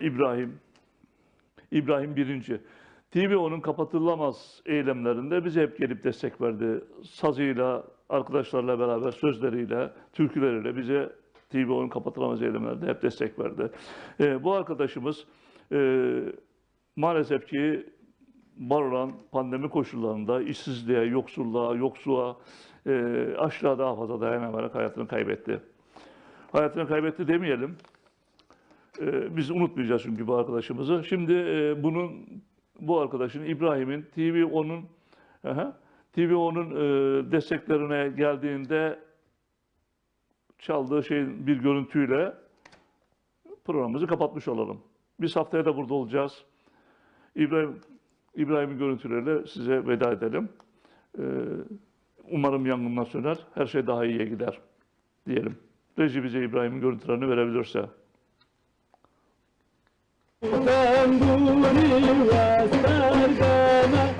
İbrahim, İbrahim birinci. TVO'nun kapatılamaz eylemlerinde bize hep gelip destek verdi. Sazıyla, arkadaşlarla beraber sözleriyle, türküleriyle bize TVO'nun kapatılamaz eylemlerinde hep destek verdi. Ee, bu arkadaşımız e, maalesef ki var olan pandemi koşullarında işsizliğe, yoksulluğa, yoksuğa, e, açlığa daha fazla dayanamayarak hayatını kaybetti. Hayatını kaybetti demeyelim. E, biz unutmayacağız çünkü bu arkadaşımızı. Şimdi e, bunun bu arkadaşın İbrahim'in TV10'un aha, TV10'un e, desteklerine geldiğinde çaldığı şeyin bir görüntüyle programımızı kapatmış olalım. Biz haftaya da burada olacağız. İbrahim İbrahim'in görüntüleriyle size veda edelim. Ee, umarım yangınlar söner, her şey daha iyiye gider diyelim. Reji bize İbrahim'in görüntülerini verebilirse. Tanduri vastargana, tu tanduri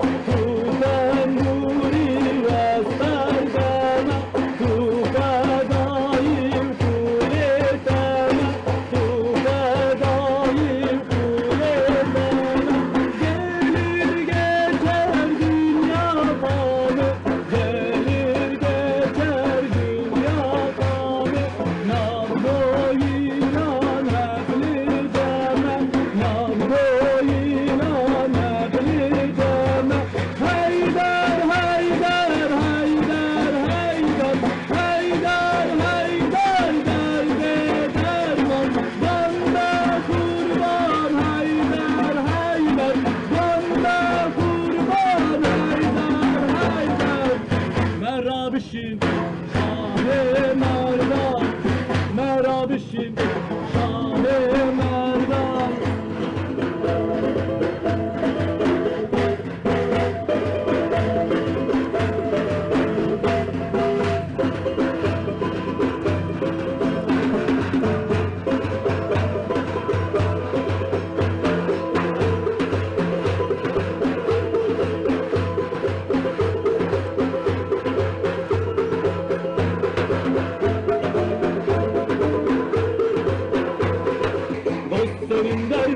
தெரிந்தால்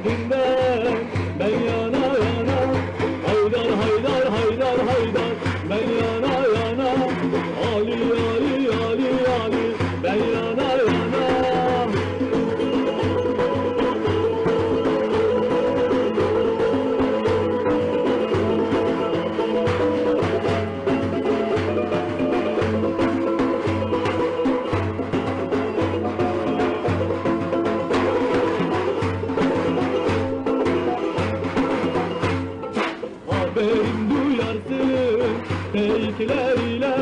geyikleriyle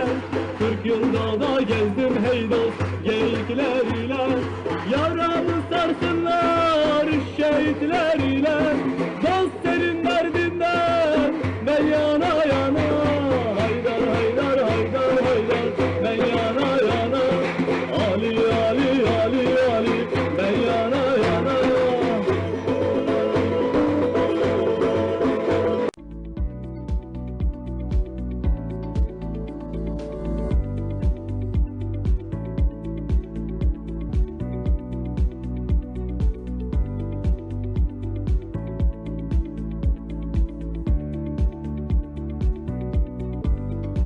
Kırk yıl dağda gezdim hey dost geyikleriyle Yaramı sarsınlar şehitler.